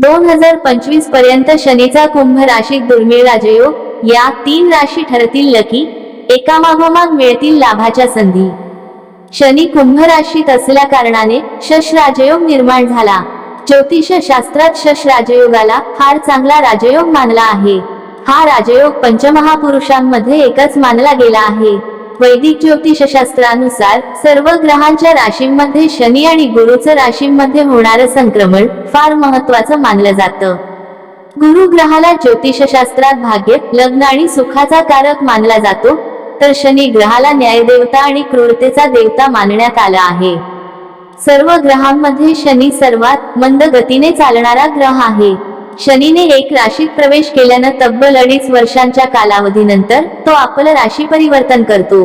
दोन हजार पंचवीसपर्यंत शनीचा कुंभ राशीत दुर्मिळ राजयोग या तीन राशी ठरतील लकी एकामागोमाग मिळतील लाभाच्या संधी. शनी कुंभ राशीत असल्या कारणाने शश राजयोग निर्माण झाला. ज्योतिष शास्त्रात शश राजयोगाला फार चांगला राजयोग मानला आहे. हा राजयोग पंचमहापुरुषांमध्ये एकच मानला गेला आहे. वैदिक ज्योतिषशास्त्रानुसार सर्व ग्रहांच्या राशींमध्ये शनी आणि गुरुचं राशींमध्ये होणारं संक्रमण फार महत्वाचं मानलं जातं. गुरु ग्रहाला ज्योतिषशास्त्रात भाग्य लग्न आणि सुखाचा कारक मानला जातो तर शनी ग्रहाला न्यायदेवता आणि क्रूरतेचा देवता मानण्यात आला आहे. सर्व ग्रहांमध्ये शनी सर्वात मंद गतीने चालणारा ग्रह आहे. शनीने एक राशीत प्रवेश केल्यानं तब्बल अडीच वर्षांच्या कालावधीनंतर तो आपलं राशी परिवर्तन करतो.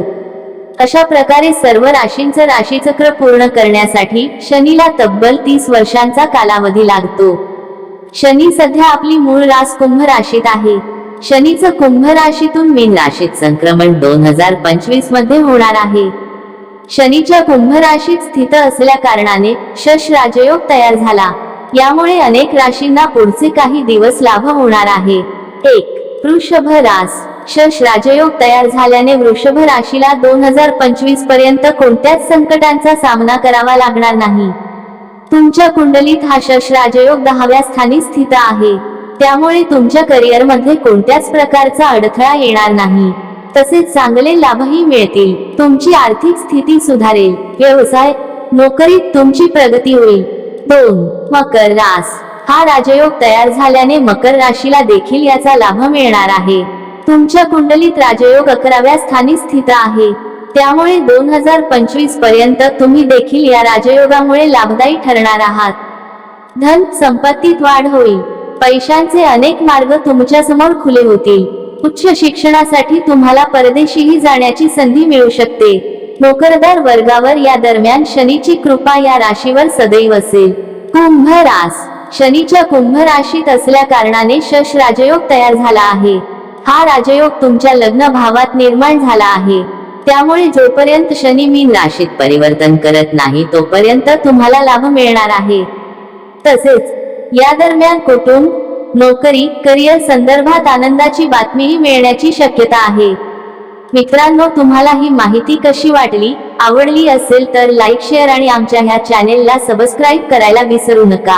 अशा प्रकारे सर्व राशींचं राशीचक्र पूर्ण करण्यासाठी शनीला तब्बल तीस वर्षांचा कालावधी लागतो. शनी सध्या आपली मूळ रास कुंभ राशीत आहे. शनीचं कुंभ राशीतून मीन राशीत संक्रमण दोन हजार पंचवीसमध्ये होणार आहे. शनीच्या कुंभ राशीत स्थित असल्या कारणाने शश राजयोग तयार झाला. यामुळे अनेक राशींना पुढचे काही दिवस लाभ होणार आहे. एक वृषभ रास. शश राजयोग तयार झाल्याने वृषभ राशीला दोन हजार पंचवीसपर्यंत कोणत्याच संकटांचा सामना करावा लागणार नाही. तुमच्या कुंडलीत हा शश राजयोग दहाव्या स्थानी स्थित आहे. त्यामुळे तुमच्या करिअरमध्ये कोणत्याच प्रकारचा अडथळा येणार नाही. तसेच चांगले लाभही मिळतील. तुमची आर्थिक स्थिती सुधारेल. व्यवसाय नोकरीत तुमची प्रगती होईल. दोन मकर रास. हा राजयोग तयार झाल्याने मकर राशीला देखील याचा लाभ मिळणार आहे. तुमच्या कुंडलीत राजयोग अकराव्या स्थानी स्थित आहे. त्यामुळे दोन हजार पंचवीसपर्यंत तुम्ही देखील या राजयोगामुळे लाभदायी ठरणार आहात. धन संपत्तीत वाढ होईल. पैशांचे अनेक मार्ग तुमच्यासमोर खुले होतील. उच्च शिक्षणासाठी तुम्हाला परदेशीही जाण्याची संधी मिळू शकते. नोकरदार वर्गावर या दरम्यान शनीची कृपा या राशीवर सदैव असेल. कुंभ रास. शनीच्या कुंभ राशीत असल्या कारणाने शश राजयोग तयार झाला आहे. हा राजयोग तुमच्या लग्न भावात निर्माण झाला आहे. त्यामुळे जोपर्यंत शनी मीन राशीत परिवर्तन करत नाही तोपर्यंत तुम्हाला लाभ मिळणार आहे. तसेच या दरम्यान कुटुंब नोकरी करिअर संदर्भात आनंदाची बातमीही मिळण्याची शक्यता आहे. मित्रांनो तुम्हाला ही माहिती कशी वाटली? आवडली असेल तर लाईक शेअर आणि आमच्या ह्या चॅनेलला सबस्क्राईब करायला विसरू नका.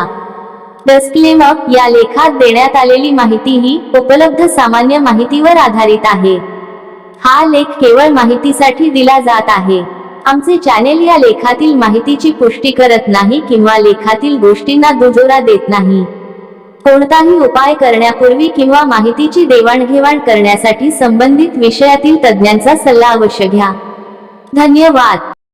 डिस्क्लेमर या लेखात देण्यात आलेली माहिती ही उपलब्ध सामान्य माहितीवर आधारित आहे. हा लेख केवळ माहितीसाठी दिला जात आहे. आमचे चॅनेल या लेखातील माहितीची पुष्टी करत नाही किंवा लेखातील गोष्टींना दुजोरा देत नाही. कोणताही उपाय करण्यापूर्वी किंवा माहितीची देवाणघेवाण करण्यासाठी संबंधित विषयातील तज्ज्ञांचा सल्ला अवश्य घ्या. धन्यवाद.